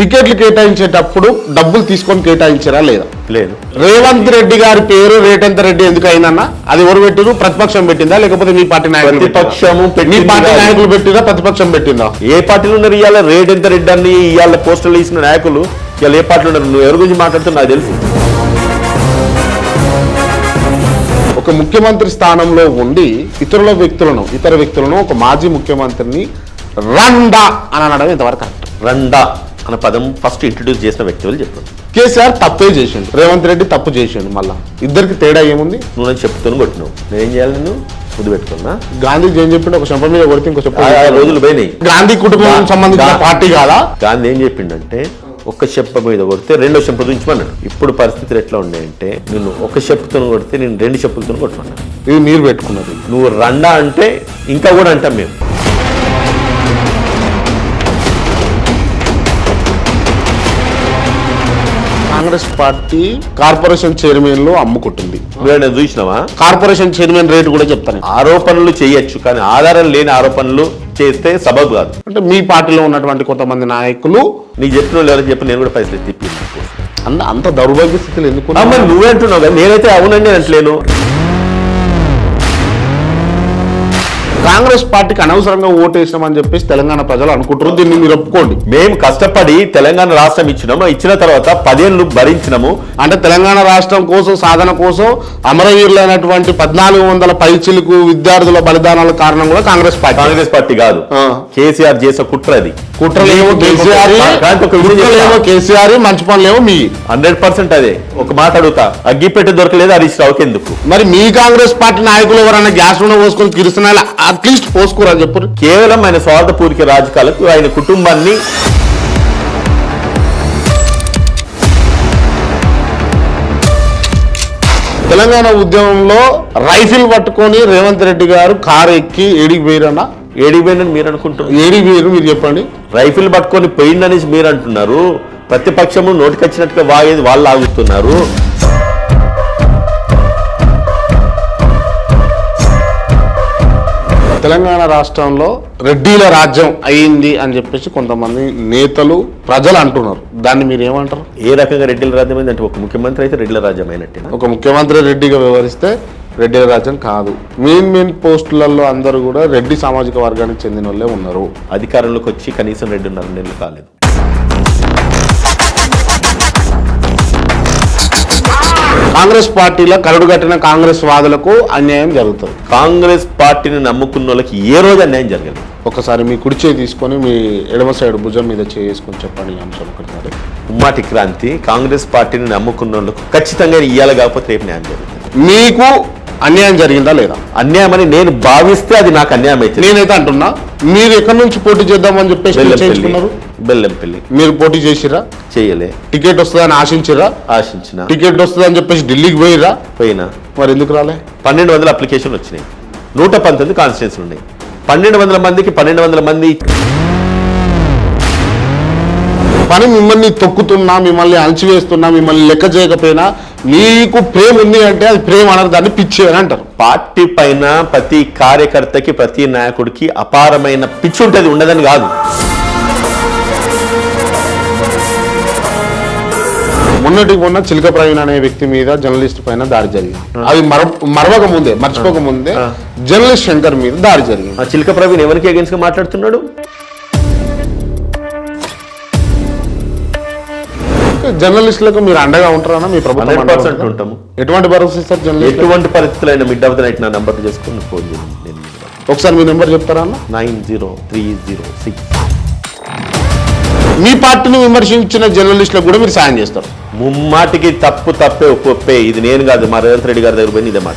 టికెట్లు కేటాయించేటప్పుడు డబ్బులు తీసుకొని కేటాయించారా లేదా? లేదు. రేవంత్ రెడ్డి గారి పేరు రేటంత రెడ్డి ఎందుకు అయిందన్న? అది ఎవరు పెట్టిరు ప్రతిపక్షం పెట్టిందా? లేకపోతే మీ పార్టీ నాయకులు? ప్రతిపక్షము మీ పెట్టింది పార్టీ. నాయకులు పెట్టిరా ప్రతిపక్షం పెట్టిందా? ఏ పార్టీలు ఉన్నారు ఇవాళ? రేట్ ఎంత రెడ్డి అని ఇవాళ పోస్టర్లు ఇచ్చిన నాయకులు ఇవాళ ఏ పార్టీలు ఉన్నారు? నువ్వు ఎవరి గురించి మాట్లాడుతున్నా నాకు తెలుసు. ఒక ముఖ్యమంత్రి స్థానంలో ఉండి ఇతరుల వ్యక్తులను ఇతర వ్యక్తులను ఒక మాజీ ముఖ్యమంత్రిని రండా అని అనడం ఇంతవరకు కరెక్ట్. రండా. అన్న పదం ఫస్ట్ ఇంట్రడ్యూస్ చేసిన వ్యక్తులు చెప్పాను కేసీఆర్ తప్పే చేసిండు రేవంత్ రెడ్డి తప్పు చేసిండు మళ్ళా. ఇద్దరికి తేడా ఏముంది? నువ్వు నాకు చెప్తాను కొట్టినావు. నేనేం చేయాలి నేను ముద్దు పెట్టుకున్నా? గాంధీజీ ఏం చెప్పిండు? ఒక చెంప మీద కొడితే ఇంకో చెప్ప. రోజులు పోయినాయి. గాంధీ కుటుంబం సంబంధించిన పార్టీ కాదా? గాంధీ ఏం చెప్పిండంటే ఒక్క చెప్ప మీద కొడితే రెండో చెప్ప దించమన్నాడు ఇప్పుడు పరిస్థితులు ఎట్లా ఉన్నాయంటే నేను ఒక చెప్పుతో కొడితే నేను రెండు చెప్పులతో కొట్టమన్నాను ఇది మీరు పెట్టుకున్నది. నువ్వు రండా అంటే ఇంకా కూడా అంటాం మేము. కాంగ్రెస్ పార్టీ కార్పొరేషన్ చైర్మన్లు అమ్ముకుంటుంది. నువ్వు నేను చూసినావా కార్పొరేషన్ చైర్మన్ రేటు కూడా చెప్తాను. ఆరోపణలు చేయొచ్చు కానీ ఆధారం లేని ఆరోపణలు చేస్తే సబబు కాదు. అంటే మీ పార్టీలో ఉన్నటువంటి కొంతమంది నాయకులు నీకు చెప్పిన ఎవరైనా చెప్పి నేను కూడా పైసలు తిప్పి అంత అంత దౌర్భాగ్య స్థితిలో ఎందుకు నువ్వే అంటున్నావు నేనైతే అవునండి అంటలేను. కాంగ్రెస్ పార్టీకి అనవసరంగా ఓటు వేసినామని చెప్పేసి తెలంగాణ ప్రజలు అనుకుంటారు దీన్ని మీరు ఒప్పుకోండి. మేము కష్టపడి తెలంగాణ రాష్ట్రం ఇచ్చినాము ఇచ్చిన తర్వాత పదేళ్ళు భరించినాము. అంటే తెలంగాణ రాష్ట్రం కోసం సాధన కోసం అమరవీరులైనటువంటి పద్నాలుగు వందల పైచిలకు విద్యార్థుల బలిదానాల కారణం కూడా కాంగ్రెస్ పార్టీ. కాంగ్రెస్ పార్టీ కాదు. కేసీఆర్ చేసే కుట్ర అది కుట్రలేమో కేసీఆర్ కేసీఆర్ మంచి పనులేమో మీ. హండ్రెడ్ పర్సెంట్ అదే. ఒక మాట అడుగుతా. అగ్గిపెట్టి దొరకలేదు హరీష్ రావుకి ఎందుకు? మరి మీ కాంగ్రెస్ పార్టీ నాయకులు ఎవరైనా గ్యాస్ పోసుకొని కిరుస్తున్నాయి అట్లీస్ట్ పోసుకోరని చెప్పు కేవలం ఆయన స్వార్థపూరిక రాజకాలకు ఆయన కుటుంబాన్ని తెలంగాణ ఉద్యమంలో రైఫిల్ పట్టుకొని రేవంత్ రెడ్డి గారు కారు ఎక్కి ఏడికి పోయిరన్నా ఏడిపోయిందని మీరు అనుకుంటున్నారు? ఏడికి పోయిరు మీరు చెప్పండి. రైఫిల్ పట్టుకొని పోయిందనేసి మీరు అంటున్నారు. ప్రతిపక్షము నోటికొచ్చినట్టుగా వాగేది వాళ్ళు ఆగుతున్నారు. తెలంగాణ రాష్ట్రంలో రెడ్డిల రాజ్యం అయింది అని చెప్పేసి కొంతమంది నేతలు ప్రజలు అంటున్నారు. దాన్ని మీరు ఏమంటారు ఏ రకంగా రెడ్డిల రాజ్యం అయింది అంటే ఒక ముఖ్యమంత్రి అయితే రెడ్డిల రాజ్యం అయినట్టే ఒక ముఖ్యమంత్రి రెడ్డిగా వ్యవహరిస్తే రెడ్డిల రాజ్యం కాదు. మెయిన్ మెయిన్ పోస్టులలో అందరూ కూడా రెడ్డి సామాజిక వర్గానికి చెందిన వాళ్ళే ఉన్నారు. అధికారంలోకి వచ్చి కనీసం రెండున్నర నెలలు కాలేదు. కాంగ్రెస్ పార్టీలో కరడు కట్టిన కాంగ్రెస్ వాదులకు అన్యాయం జరుగుతుంది. కాంగ్రెస్ పార్టీని నమ్ముకున్న వాళ్ళకి ఏ రోజు అన్యాయం జరగలేదు. ఒకసారి మీ కుడి చేయి తీసుకొని మీ ఎడమ సైడ్ భుజం మీద చేసుకొని చెప్పండి అంశం ఒకటి ఉమ్మాటి క్రాంతి కాంగ్రెస్ పార్టీని నమ్ముకున్న వాళ్ళకు ఖచ్చితంగా ఇయ్యాలి కాకపోతే రేపు న్యాయం జరుగుతుంది. మీకు అన్యాయం జరిగిందా లేదా? అన్యాయం అని నేను భావిస్తే అది నాకు అన్యాయం అవుతుంది. నేనైతే అంటున్నా మీరు ఎక్కడి నుంచి పోటీ చేద్దామని చెప్పేసి చేయించుకున్నారు? బెల్లంపల్లి. మీరు పోటీ చేసిరా చేయలే. టికెట్ వస్తుందని ఆశించిరా ఆశించిన. టికెట్ వస్తుందని చెప్పేసి ఢిల్లీకి పోయిరా పోయినా. మరి ఎందుకు రాలే? పన్నెండు వందల అప్లికేషన్లు వచ్చినాయి. నూట పంతొమ్మిది కాన్స్టిట్యూన్సీలు ఉన్నాయి. పన్నెండు వందల మందికి పన్నెండు వందల మంది పని మిమ్మల్ని తొక్కుతున్నా మిమ్మల్ని అణచివేస్తున్నా మిమ్మల్ని లెక్క చేయకపోయినా మీకు ప్రేమ ఉంది అంటే అది ప్రేమ అనరు దాన్ని పిచ్చి అని అంటారు. పార్టీ పైన ప్రతి కార్యకర్తకి ప్రతి నాయకుడికి అపారమైన పిచ్చి ఉంటుంది ఉండదని కాదు. మొన్నటి మొన్న చిలక ప్రవీణ్ అనే వ్యక్తి మీద జర్నలిస్ట్ పైన దాడి జరిగింది. అది మర మరవక ముందే మర్చిపోక ముందే. జర్నలిస్ట్ శంకర్ మీద దాడి జరిగింది. ఆ చిలక ప్రవీణ్ ఎవరికి అగేన్స్గా మాట్లాడుతున్నాడు? జర్నలిస్టులకు మీరు అండగా ఉంటారన్నా మీ ప్రభుత్వం పర్సెంట్? ఉంటాము. ఎటువంటి భరోసా ఇస్తారు జర్నలిస్ట్ ఎటువంటి పరిస్థితులైన మిడ్ ఆఫ్ ద నైట్ నా నంబర్ చేసుకుని ఫోన్ చేయండి. ఒకసారి మీ నెంబర్ చెప్తారా అన్న? Nine zero three zero six. మీ పార్టీని విమర్శించిన జర్నలిస్టులకు కూడా మీరు సాయం చేస్తారు. ముమ్మాటికి తప్పు తప్పే ఒప్పే. ఇది నేను కాదు మా రేవంత్ రెడ్డి గారి దగ్గర పోయి ఇదే మాట.